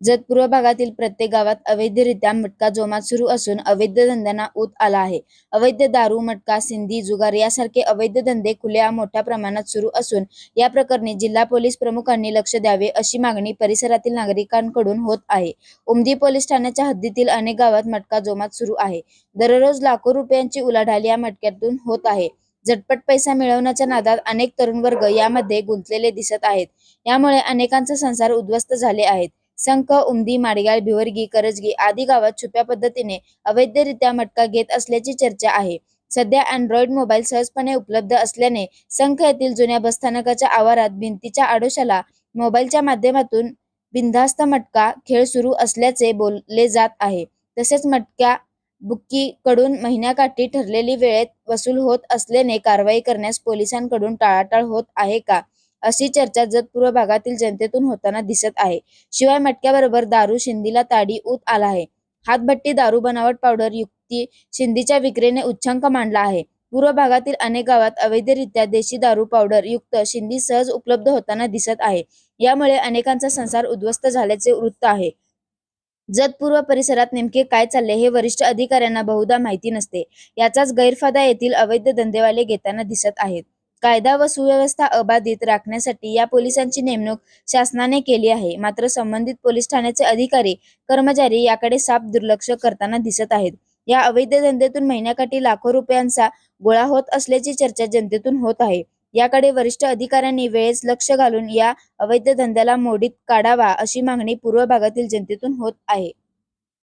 जतपूर्व भागातील प्रत्येक गावात अवैधरित्या मटका जोमात सुरू असून अवैध धंद्यांना ऊत आला आहे. अवैध दारू मटका सिंधी जुगार यासारखे अवैध धंदे खुल्या मोठ्या प्रमाणात सुरू असून या प्रकरणी जिल्हा पोलीस प्रमुखांनी लक्ष द्यावे अशी मागणी परिसरातील नागरिकांकडून होत आहे. उमदी पोलीस ठाण्याच्या हद्दीतील अनेक गावात मटका जोमात सुरू आहे. दररोज लाखो रुपयांची उलाढाल या मटक्यातून होत आहे. झटपट पैसा मिळवण्याच्या नादात अनेक तरुण वर्ग यामध्ये गुंतलेले दिसत आहेत. यामुळे अनेकांचे संसार उद्ध्वस्त झाले आहेत. संख उमदी माडगाळ भिवर्गी करजगी आदी गावात छुप्या पद्धतीने अवैधरित्या मटका घेत असल्याची चर्चा आहे. सध्या अँड्रॉइड मोबाईल सहजपणे उपलब्ध असल्याने संख येथील जुन्या बसस्थानकाच्या आवारात भिंतीच्या आडोशाला मोबाईलच्या माध्यमातून बिनधास्त मटका खेळ सुरू असल्याचे बोलले जात आहे. तसेच मटक्या बुक्की कडून महिन्याकाठी ठरलेली वेळेत वसूल होत असल्याने कारवाई करण्यास पोलिसांकडून टाळाटाळ होत आहे का? अशी चर्चा जतपूर्व भागातील जनतेतून होताना दिसत आहे. शिवाय मटक्याबरोबर दारू शिंदीला ताडी ऊत आला आहे. हातभट्टी दारू बनावट पावडर युक्ती शिंदीच्या विक्रीने उच्चांक मांडला आहे. पूर्व भागातील अनेक गावात अवैधरित्या देशी दारू पावडर युक्त शिंदी सहज उपलब्ध होताना दिसत आहे. यामुळे अनेकांचा संसार उद्ध्वस्त झाल्याचे वृत्त आहे. जतपूर्व परिसरात नेमके काय चालले हे वरिष्ठ अधिकाऱ्यांना बहुधा माहिती नसते. याचाच गैरफायदा येथील अवैध धंदेवाले घेताना दिसत आहेत. कायदा व सुव्यवस्था अबाधित राखण्यासाठी या पोलिसांची नेमणूक शासनाने केली आहे. मात्र संबंधित पोलीस ठाण्याचे अधिकारी कर्मचारी याकडे साफ दुर्लक्ष करताना दिसत आहेत. या अवैध धंद्यातून महिन्याकाठी लाखो रुपयांचा गोळा होत असल्याची चर्चा जनतेतून होत आहे. याकडे वरिष्ठ अधिकाऱ्यांनी वेळेस लक्ष घालून या अवैध धंद्याला मोडीत काढावा अशी मागणी पूर्व भागातील जनतेतून होत आहे.